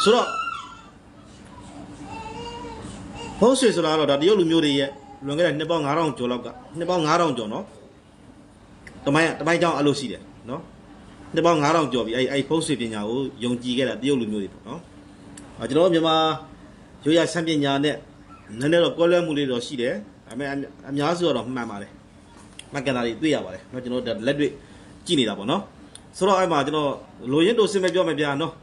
ဆိုတော့ဖုံးဆွေဆိုတာကတော့ဒါတရုတ်လူမျိုးတွေရဲ့လွန်ခဲ့တဲ့နှစ်ပေါင်း9000ကျော်လောက်ကနှစ်ပေါင်း9000ကျော်နော်တမိုင်းတမိုင်းကြောင်းအဲ့လိုရှိတယ်နော်နှစ်ပေါင်း9000ကျော်ပြီအဲ့အဲ့ဖုံးဆွေပညာကိုယုံကြည်ခဲ့တာတရုတ်လူမျိုးတွေပေါ့နော်အဲကျွန်တော်တို့မြန်မာရိုးရဆန်းပညာနဲ့နည်းနည်းတော့ကွဲလွဲမှုလေးတော့ရှိတယ်ဒါပေမဲ့အများစုကတော့မှန်ပါတယ်မှန်ကန်တာတွေတွေ့ရပါတယ်เนาะကျွန်တော်တို့လက်တွေ့ကြည့်နေတာပေါ့နော်ဆိုတော့အဲ့မှာကျွန်တော်လိုရင်းတို့စင်မဲ့ပြောမယ်ဗျာနော်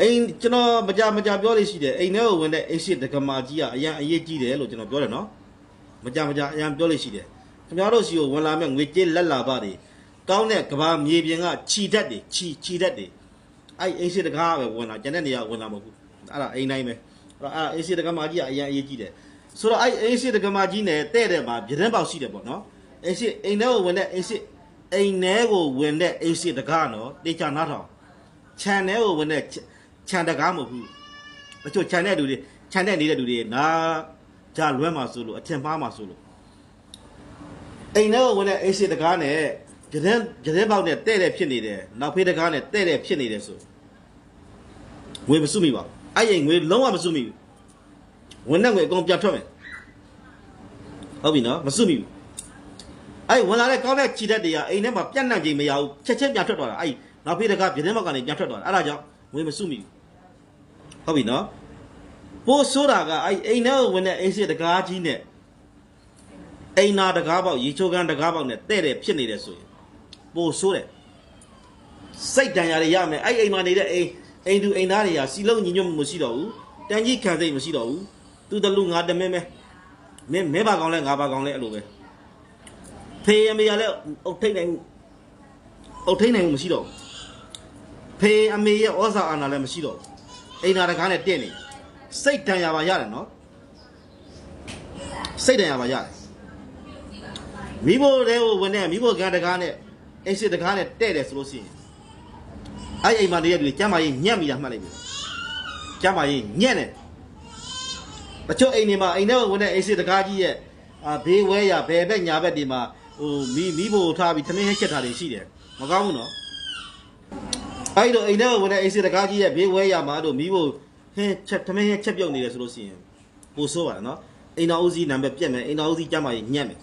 အိမ်ကျွန်တော်မကြမကြပြောလို့ရှိတယ်အိမ်ထဲကိုဝင်တဲ့အိတ်ရှိဒကမာကြီးကအရန်အရေးကြီးတယ်လို့ကျွန်တော်ပြောတယ်နော်မကြမကြအရန်ပြောလို့ရှိတယ်ခင်ဗျားတို့စီကိုဝင်လာမဲ့ငွေကြေးလက်လာပါတွေကောင်းတဲ့ကဘာမြေပြင်ကခြီတက်တွေခြီခြီတက်တွေအဲ့အိတ်ရှိဒကာကပဲဝင်လာကျန်တဲ့နေရာဝင်လာမဟုတ်ဘူးအဲ့ဒါအိမ်တိုင်းပဲအဲ့ဒါအဲ့အိတ်ရှိဒကမာကြီးကအရန်အရေးကြီးတယ်ဆိုတော့အဲ့အိတ်ရှိဒကမာကြီးနဲ့တဲ့တဲ့မှာပြတင်းပေါက်ရှိတယ်ပေါ့နော်အိတ်ရှိအိမ်ထဲကိုဝင်တဲ့အိတ်ရှိအိမ်ထဲကိုဝင်တဲ့အိတ်ရှိဒကာနော်တေချာနားထောင်ခြံထဲကိုဝင်တဲ့ ခြံတကားမဟုတ်ဘူးတချို့ခြံတဲ့လူတွေခြံတဲ့နေတဲ့လူတွေနာကြလွဲမှာဆိုလို့အထင်မှားမှာဆိုလို့အိမ်ထဲကိုဝင်တဲ့အိတ်ရှိဒကားနဲ့ပြတင်းပြတင်းပေါက်နဲ့တဲ့တဲ့ဖြစ်နေတယ်နောက်ဖေးဒကားနဲ့တဲ့တဲ့ဖြစ်နေတယ်ဆိုငွေမစုမိပါဘူးအဲ့ရင်ငွေလုံးဝမစုမိဘူးဝင်တဲ့ငွေအကုန်ပြတ်ထွက်မယ်ဟုတ်ပြီနော်မစုမိဘူးအဲ့ဝင်လာတဲ့ကောင်းတဲ့ခြေတက်တွေကအိမ်ထဲမှာပြတ်နှံ့ခြင်းမရဘူးချက်ချင်းပြန်ထွက်သွားတာအဲ့နောက်ဖေးဒကားပြတင်းပေါက်ကနေပြန်ထွက်သွားတာအဲ့ဒါကြောင့် ငွေမစုမိဘူးဟုတ်ပြီနော်ပိုးဆိုတာကအဲ့အိမ်ထဲကိုဝင်တဲ့အိမ်ရှိတကားကြီးနဲ့အိမ်နာတကားပေါက်ရေချိုးကန်းတကားပေါက်နဲ့တဲ့တဲ့ဖြစ်နေတယ်ဆိုရင်ပိုးဆိုးတယ်စိတ်တန်ရာတွေရမယ်အဲ့အိမ်မှာနေတဲ့အိမ်အိမ်သူအိမ်သားတွေကစီလုံးညီညွတ်မှုမရှိတော့ဘူးတန်ကြီးခံစိတ်မရှိတော့ဘူးသူတလူငါတမင်းမဲမင်းမဲပါကောင်းလဲငါပါကောင်းလဲအဲ့လိုပဲဖေးရမေရလဲအုတ်ထိတ်နိုင်အုတ်ထိတ်နိုင်မှုမရှိတော့ဘူး ဖေးအမေရဲ့ဩဇာအာဏာလည်းမရှိတော့ဘူးအိမ်နာတကားနဲ့တင့်နေစိတ်တန်ရာပါရတယ်နော်စိတ်တန်ရာပါရတယ်မိဖို့တွေကိုဝင်တဲ့မိဖို့ကံတကားနဲ့အိမ်စစ်တကားနဲ့တဲ့တယ်ဆိုလို့ရှိရင်အဲ့အိမ်မှာတည်းကကျမ်းမာရေးညံ့မိတာမှတ်လိုက်ပြီကျမ်းမာရေးညံ့တယ်တချို့အိမ်တွေမှာအိမ်ထဲဝင်တဲ့အိမ်စစ်တကားကြီးရဲ့အာဘေးဝဲရဘယ်ဘက်ညာဘက်ဒီမှာဟိုမိမိဖို့ထားပြီးသမင်းဟက်ချက်တာတွေရှိတယ်မကောင်းဘူးနော် အဲ့တော့အိမ်ထဲဝင်တဲ့အိမ်စစ်တကားကြီးရဲ့ဘေးဝဲရမှာတို့မိဖို့ဟင်းချက်သမင်းရဲ့ချက်ပြုတ်နေတယ်ဆိုလို့ရှိရင်ပိုဆိုးပါတယ်နော်အိမ်တော်ဦးစီးနံပါတ်ပြက်မယ်အိမ်တော်ဦးစီးကြမ်းမာရင်ညံ့မယ်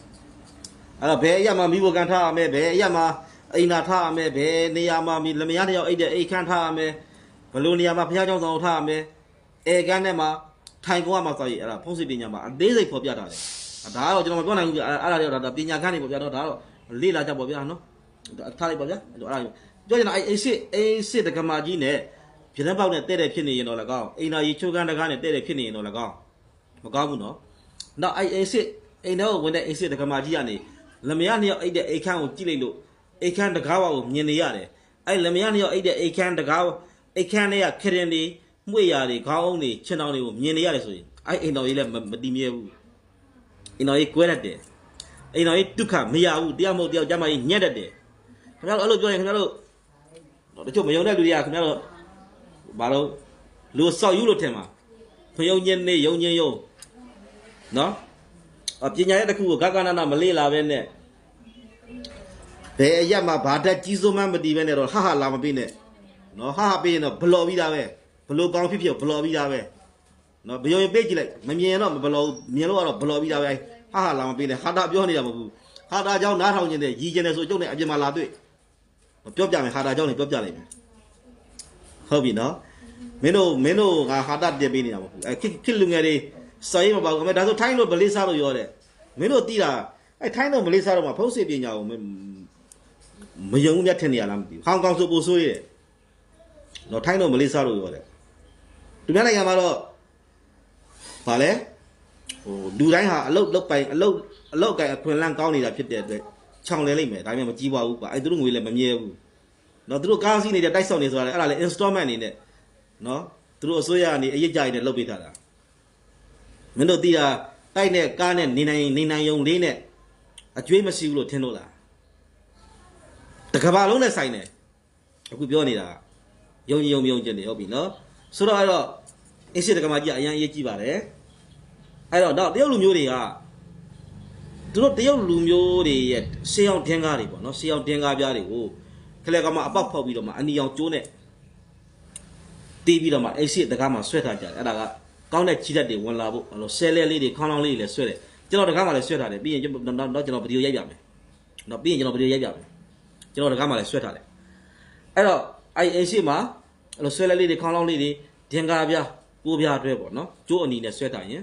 အဲ့တော့ဘယ်အရာမှာမိဖို့ကန်ထားရမယ်ဘယ်အရာမှာအိမ်သာထားရမယ်ဘယ်နေရာမှာမိလမယားတယောက်အိတ်တဲ့အိမ်ခန်းထားရမယ်ဘလို့နေရာမှာဖျားကြောင်ဆောင်ထားရမယ်အဲကန်းထဲမှာထိုင်ကုန်ရမှာဆိုရင်အဲ့ဒါဖုံးစစ်ပညာမှာအသေးစိတ်ဖော်ပြတာလေဒါကတော့ကျွန်တော်မပြောနိုင်ဘူးပြအဲ့ဒါတွေတော့ဒါပညာခန်းတွေပေါ့ဗျာတော့ဒါတော့လေ့လာကြပေါ့ဗျာနော်ထားလိုက်ပေါ့ဗျာအဲ့ဒါ ပြောချင်တာအဲ့အိစစ်အိစစ်တက္ကမကြီးနဲ့ပြတဲ့ပေါက်နဲ့တဲ့တဲ့ဖြစ်နေရင်တော့လည်းကောင်းအိမ်သာကြီးချိုးကန်းတကားနဲ့တဲ့တဲ့ဖြစ်နေရင်တော့လည်းကောင်းမကောင်းဘူးနော်နောက်အဲ့အိစစ်အိမ်ထဲကိုဝင်တဲ့အိစစ်တက္ကမကြီးကနေလမယားနှစ်ယောက်အိတ်တဲ့အိတ်ခန်းကိုကြည့်လိုက်လို့အိတ်ခန်းတကားဝါကိုမြင်နေရတယ်အဲ့လမယားနှစ်ယောက်အိတ်တဲ့အိတ်ခန်းတကားအိတ်ခန်းထဲကခရင်တွေမှု့ရာတွေခေါင်းအောင်တွေချင်းအောင်တွေကိုမြင်နေရတယ်ဆိုရင်အဲ့အိမ်တော်ကြီးလည်းမတည်မြဲဘူးအိမ်တော်ကြီးကွဲတတ်တယ်အိမ်တော်ကြီးဒုက္ခမရဘူးတရားမဟုတ်တရားကြမ်းမကြီးညက်တတ်တယ်ခင်ဗျားတို့အဲ့လိုပြောရင်ခင်ဗျားတို့ တချို့မယုံတဲ့လူတွေကခင်ဗျားတို့ဘာလို့လူဆောက်ယူလို့ထင်မှာဖယုံညင်းနေယုံညင်းယုံနော်အပညာရဲ့တစ်ခုကိုဂဂနနာမလေးလာပဲနဲ့ဘယ်အရက်မှာဘာတက်ကြီးစိုးမှမတည်ပဲနဲ့တော့ဟာဟာလာမပေးနဲ့နော်ဟာဟာပေးရင်တော့ဘလော်ပြီးသားပဲဘလော်ကောင်းဖြစ်ဖြစ်ဘလော်ပြီးသားပဲနော်ဘယုံရင်ပေးကြည့်လိုက်မမြင်တော့မဘလော်မြင်လို့ကတော့ဘလော်ပြီးသားပဲဟာဟာလာမပေးနဲ့ဟာတာပြောနေတာမဟုတ်ဘူးဟာတာကြောင့်နားထောင်နေတဲ့ရည်ကျင်တယ်ဆိုကျုပ်နဲ့အပြင်မှာလာတွေ့ ပြောပြမယ်ဟာတာကြောင့်လည်းပြောပြလိုက်မယ်ဟုတ်ပြီနော်မင်းတို့မင်းတို့ငါဟာတာတက်ပေးနေတာမဟုတ်ဘူးအဲခစ်ခစ်လူငယ်တွေစာရေးမပါဘူးအမေဒါဆိုထိုင်းလို့ဗလေးစားလို့ရောတဲ့မင်းတို့တီးတာအဲထိုင်းလို့ဗလေးစားတော့မှဖုတ်စေပညာကိုမမယုံဘူးမြတ်ထင်နေရလားမသိဘူးဟောင်ကောင်ဆိုပို့ဆိုးရဲ့တော့ထိုင်းလို့ဗလေးစားလို့ရောတဲ့သူများနိုင်ငံမှာတော့ဗာလဲဟိုလူတိုင်းဟာအလုတ်လုတ်ပိုင်အလုတ်အလုတ်ကိုင်အခွင့်အလန်းကောင်းနေတာဖြစ်တဲ့အတွက် ခြောင်လဲလိုက်မယ်ဒါပေမဲ့မကြီးပါဘူးကွာအဲသူတို့ငွေလည်းမမြဲဘူးနော်သူတို့ကားစီးနေတဲ့တိုက်ဆောက်နေဆိုတာလေအဲ့ဒါလေ installment အနေနဲ့နော်သူတို့အစိုးရကနေအရေးကြိုက်တဲ့လုပ်ပေးထားတာမင်းတို့တီးတာတိုက်နဲ့ကားနဲ့နေနိုင်နေနိုင်ယုံလေးနဲ့အကျွေးမရှိဘူးလို့ထင်လို့လားတကဘာလုံးနဲ့ဆိုင်တယ်အခုပြောနေတာယုံကြည်ယုံမယုံကျင်နေဟုတ်ပြီနော်ဆိုတော့အဲ့တော့အင်းရှိတကမာကြီးကအရင်အရေးကြီးပါတယ်အဲ့တော့တော့တရုတ်လူမျိုးတွေက သူတို့တရုတ်လူမျိုးတွေရဲ့ရှေးအောင်တင်းကားတွေပေါ့နော်ရှေးအောင်တင်းကားပြားတွေကိုခလဲကမှအပေါက်ဖောက်ပြီးတော့မှအနီအောင်ကျိုးနဲ့တီးပြီးတော့မှအိတ်စစ်တကားမှာဆွဲထားကြတယ်အဲ့ဒါကကောင်းတဲ့ချီတက်တွေဝင်လာဖို့အဲ့လိုဆဲလဲလေးတွေခေါင်းလောင်းလေးတွေလည်းဆွဲတယ်ကျွန်တော်တကားမှာလည်းဆွဲထားတယ်ပြီးရင်ကျွန်တော်တော့ကျွန်တော်ဗီဒီယိုရိုက်ပြမယ်နော်ပြီးရင်ကျွန်တော်ဗီဒီယိုရိုက်ပြမယ်ကျွန်တော်တကားမှာလည်းဆွဲထားတယ်အဲ့တော့အဲ့အိတ်စစ်မှာအဲ့လိုဆွဲလဲလေးတွေခေါင်းလောင်းလေးတွေဒင်္ဂါပြားကိုးပြားအတွဲပေါ့နော်ကျိုးအနီနဲ့ဆွဲထားရင်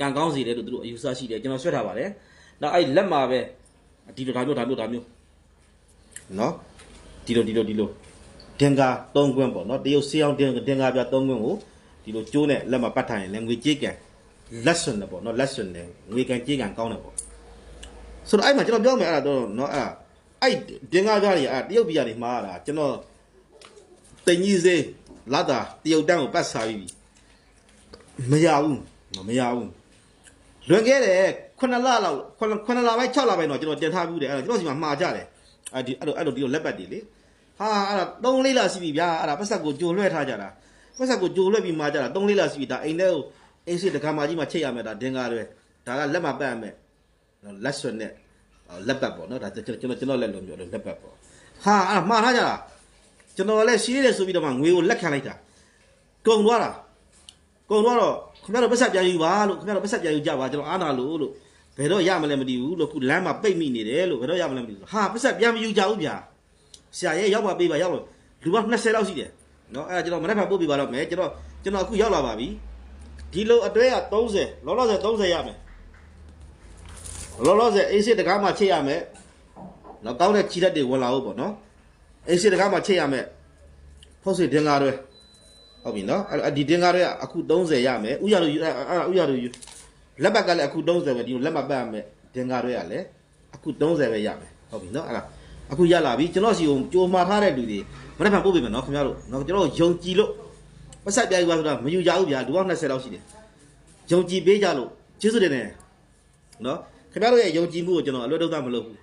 ကံကောင်းစီတယ်လို့သူတို့အယူဆရှိတယ်ကျွန်တော်ဆွဲထားပါတယ် နောက်အဲ့လက်မှာပဲဒီလိုဒါမျိုးဒါမျိုးဒါမျိုးနော်ဒီလိုဒီလိုဒီလိုတင်ကာ3ခွန်းပေါ့နော်တရုတ်ဆေးအောင်တင်တင်ကာပြ3ခွန်းကိုဒီလိုကျိုးနဲ့လက်မှာပတ်ထားရင်လည်းငွေကြေးကံလက်စွန်တယ်ပေါ့နော်လက်စွန်တယ်ငွေကံကြေးကံကောင်းတယ်ပေါ့ဆိုတော့အဲ့မှာကျွန်တော်ပြောမယ်အဲ့ဒါတော့နော်အဲ့အဲ့တင်ကာပြတွေအဲ့တရုတ်ပြည်ကနေမှားတာကျွန်တော်တင်ကြီးစေးလာတာတရုတ်တန်းကိုပတ်စားပြီးမရဘူးမရဘူး လွန်ခဲ့တဲ့9လလောက်9လပိုင်း6လပိုင်းတော့ကျွန်တော်တင်ထားဘူးတယ်အဲ့တော့ကျွန်တော်စီမှာမှားကြတယ်အဲ့ဒီအဲ့လိုအဲ့လိုဒီလိုလက်ပတ်တွေလေဟာအဲ့ဒါ3လေးလာရှိပြီဗျာအဲ့ဒါပတ်ဆက်ကိုကြိုလွှဲထားကြတာပတ်ဆက်ကိုကြိုလွှဲပြီးမှကြတာ3လေးလာရှိပြီဒါအိမ်ထဲကိုအိမ်စစ်တက္ကမကြီးမှာချိတ်ရမယ်ဒါဒင်္ဂါတွေဒါကလက်မှာပတ်ရမယ်နော်လက်ဆွနဲ့လက်ပတ်ပေါ့နော်ဒါကျွန်တော်ကျွန်တော်လက်လုံးပြောလို့လက်ပတ်ပေါ့ဟာအဲ့ဒါမှားထားကြတာကျွန်တော်လည်းရှိရတယ်ဆိုပြီးတော့မှငွေကိုလက်ခံလိုက်တာကုန်သွားတာ ကုန်တော့ခင်ဗျားတို့ပတ်ဆက်ပြန်ယူပါလို့ခင်ဗျားတို့ပတ်ဆက်ပြန်ယူကြပါကျွန်တော်အားနာလို့လို့ဘယ်တော့ရမလဲမသိဘူးလို့ခုလမ်းမှာပိတ်မိနေတယ်လို့ဘယ်တော့ရမလဲမသိဘူးဟာပတ်ဆက်ပြန်မယူကြဘူးဗျာဆရာရဲ့ရောက်ပါပေးပါရောက်လို့လူပေါင်း20လောက်ရှိတယ်နော်အဲ့ဒါကျွန်တော်မနေ့ကပို့ပေးပါတော့မယ်ကျွန်တော်ကျွန်တော်အခုရောက်လာပါပြီဒီလိုအတွဲက30လောလောဆယ်30ရမယ်လောလောဆယ်အေးစစ်တကားမှချိန်ရမယ်နော်ကောင်းတဲ့ကြီးတက်တွေဝင်လာဖို့ပေါ့နော်အေးစစ်တကားမှချိန်ရမယ်ဖုတ်စစ်တင်လာတော့ ဟုတ်ပြီနော်အဲ့ဒီတင်ကားတွေကအခု30ရမယ်ဥရလူအဲ့ဒါဥရလူလက်ဘက်ကလည်းအခု30ပဲဒီလိုလက်မပတ်ရမယ်တင်ကားတွေကလည်းအခု30ပဲရမယ်ဟုတ်ပြီနော်အဲ့ဒါအခုရလာပြီကျွန်တော်စီကိုကြိုမှာထားတဲ့လူတွေမနေ့ကပို့ပေးမယ်နော်ခင်ဗျားတို့နော်ကျွန်တော်ယုံကြည်လို့ပတ်ဆက်ပြိုင်ပါဆိုတာမယူကြဘူးဗျာလူပေါင်း20လောက်ရှိတယ်ယုံကြည်ပေးကြလို့ကျေးဇူးတင်တယ်နော်ခင်ဗျားတို့ရဲ့ယုံကြည်မှုကိုကျွန်တော်အလွတ်တုံးမလုပ်ဘူး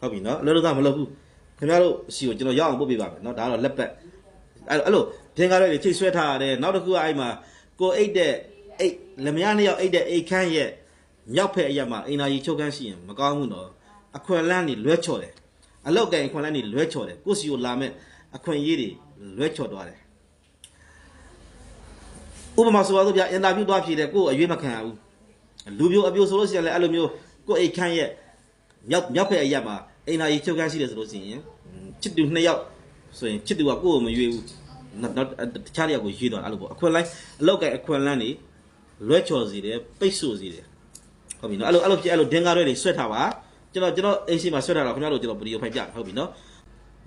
ဟုတ်ပြီနော်အလွတ်တုံးမလုပ်ဘူးခင်ဗျားတို့စီကိုကျွန်တော်ရအောင်ပို့ပေးပါမယ်နော်ဒါကတော့လက်ပတ် အဲ့အဲ့လိုဒင်္ဂါတွေချိတ်ဆွဲထားရတယ်နောက်တစ်ခုကအဲ့မှာကိုအိတ်တဲ့အိတ်လက်မယားနှစ်ယောက်အိတ်တဲ့အိတ်ခမ်းရဲ့မြောက်ဖက်အရက်မှာအင်နာကြီးချုပ်ခန်းရှိရင်မကောင်းဘူးနော်အခွက်လန်းနေလွဲချော်တယ်အလောက်ကင်ခွန်လန်းနေလွဲချော်တယ်ကိုစီကိုလာမဲ့အခွင့်အရေးတွေလွဲချော်သွားတယ်ဥပမာဆိုပါတော့ဗျာအင်တာဗျူးသွားဖြေတယ်ကိုအရွေးမခံရဘူးလူပြိုအပြိုဆိုလို့ရှိရင်လည်းအဲ့လိုမျိုးကိုအိတ်ခန့်ရဲ့မြောက်မြောက်ဖက်အရက်မှာအိမ်နာကြီးချုပ်ခန်းရှိတယ်ဆိုလို့ရှိရင်ချစ်သူနှစ်ယောက်ဆိုရင်ချစ်သူကကိုကိုမရွေးဘူး နောက်နောက်တခြားတယောက်ကိုရွေးသွားတယ်အဲ့လိုပေါ့အခွင့်လိုင်းအလောက်ကင်အခွင့်လန်းနေလွဲချော်စီတယ်ပိတ်ဆို့စီတယ်ဟုတ်ပြီနော်အဲ့လိုအဲ့လိုဖြစ်အဲ့လိုဒင်္ဂါတွေဆွဲထားပါကျွန်တော်ကျွန်တော်အိမ်ရှိမှာဆွဲထားတာခင်ဗျားတို့ကျွန်တော်ဗီဒီယိုဖိုင်ပြဟုတ်ပြီနော်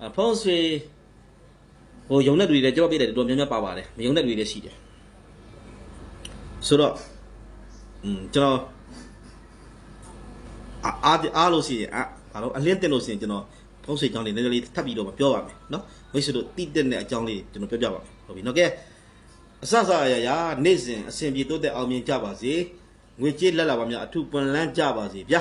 အဖုန်းဆွေဟိုယုံတဲ့လူတွေလည်းကျွန်တော်ပြတယ်တော်များများပါပါတယ်မယုံတဲ့လူတွေလည်းရှိတယ်ဆိုတော့อืมကျွန်တော်အားအားအားလို့ရှိရင်အာဘာလို့အလင်းတင်လို့ရှိရင်ကျွန်တော် ဖုန်းဆွေကြောင်းလေးနည်းနည်းလေးထပ်ပြီးတော့ပြောပါမယ်နော်မိတ်ဆွေတို့တိတက်တဲ့အကြောင်းလေးကျွန်တော်ပြောပြပါမယ်ဟုတ်ပြီနော်ကဲအစစအရာရာနေ့စဉ်အစဉ်ပြေတိုးတဲ့အောင်မြင်ကြပါစေငွေကြေးလက်လာပါများအထုပွန်လန်းကြပါစေဗျာ